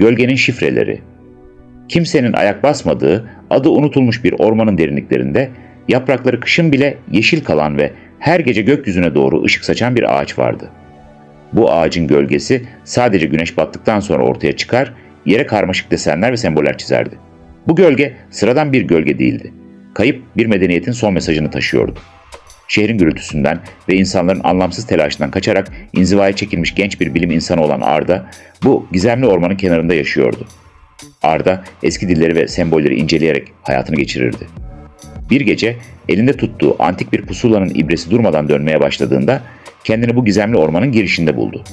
Gölgenin şifreleri. Kimsenin ayak basmadığı, adı unutulmuş bir ormanın derinliklerinde yaprakları kışın bile yeşil kalan ve her gece gökyüzüne doğru ışık saçan bir ağaç vardı. Bu ağacın gölgesi sadece güneş battıktan sonra ortaya çıkar, yere karmaşık desenler ve semboller çizerdi. Bu gölge sıradan bir gölge değildi. Kayıp bir medeniyetin son mesajını taşıyordu. Şehrin gürültüsünden ve insanların anlamsız telaşından kaçarak inzivaya çekilmiş genç bir bilim insanı olan Arda, bu gizemli ormanın kenarında yaşıyordu. Arda eski dilleri ve sembolleri inceleyerek hayatını geçirirdi. Bir gece elinde tuttuğu antik bir pusulanın ibresi durmadan dönmeye başladığında kendini bu gizemli ormanın girişinde buldu.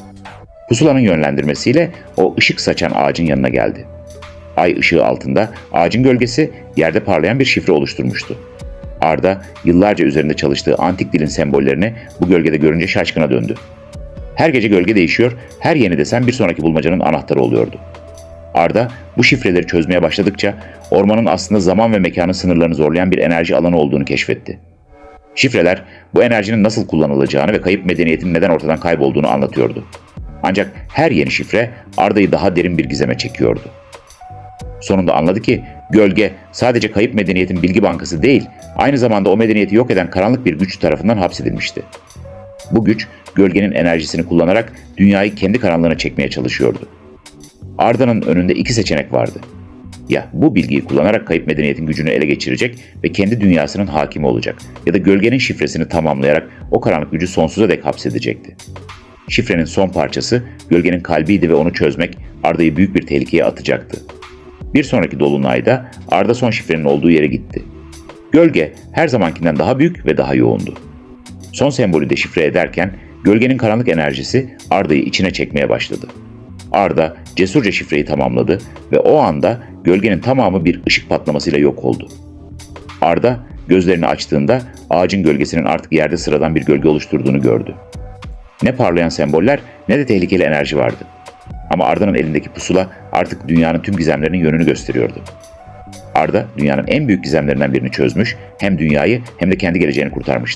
Pusulanın yönlendirmesiyle o ışık saçan ağacın yanına geldi. Ay ışığı altında ağacın gölgesi yerde parlayan bir şifre oluşturmuştu. Arda yıllarca üzerinde çalıştığı antik dilin sembollerini bu gölgede görünce şaşkına döndü. Her gece gölge değişiyor, her yeni desen bir sonraki bulmacanın anahtarı oluyordu. Arda bu şifreleri çözmeye başladıkça ormanın aslında zaman ve mekanın sınırlarını zorlayan bir enerji alanı olduğunu keşfetti. Şifreler bu enerjinin nasıl kullanılacağını ve kayıp medeniyetin neden ortadan kaybolduğunu anlatıyordu. Ancak her yeni şifre Arda'yı daha derin bir gizeme çekiyordu. Sonunda anladı ki gölge sadece kayıp medeniyetin bilgi bankası değil, aynı zamanda o medeniyeti yok eden karanlık bir güç tarafından hapsedilmişti. Bu güç gölgenin enerjisini kullanarak dünyayı kendi karanlığına çekmeye çalışıyordu. Arda'nın önünde iki seçenek vardı. Ya bu bilgiyi kullanarak kayıp medeniyetin gücünü ele geçirecek ve kendi dünyasının hakimi olacak ya da gölgenin şifresini tamamlayarak o karanlık gücü sonsuza dek hapsedecekti. Şifrenin son parçası gölgenin kalbiydi ve onu çözmek Arda'yı büyük bir tehlikeye atacaktı. Bir sonraki dolunayda Arda son şifrenin olduğu yere gitti. Gölge her zamankinden daha büyük ve daha yoğundu. Son sembolü deşifre ederken gölgenin karanlık enerjisi Arda'yı içine çekmeye başladı. Arda cesurca şifreyi tamamladı ve o anda gölgenin tamamı bir ışık patlamasıyla yok oldu. Arda gözlerini açtığında ağacın gölgesinin artık yerde sıradan bir gölge oluşturduğunu gördü. Ne parlayan semboller ne de tehlikeli enerji vardı. Ama Arda'nın elindeki pusula artık dünyanın tüm gizemlerinin yönünü gösteriyordu. Arda dünyanın en büyük gizemlerinden birini çözmüş, hem dünyayı hem de kendi geleceğini kurtarmıştı.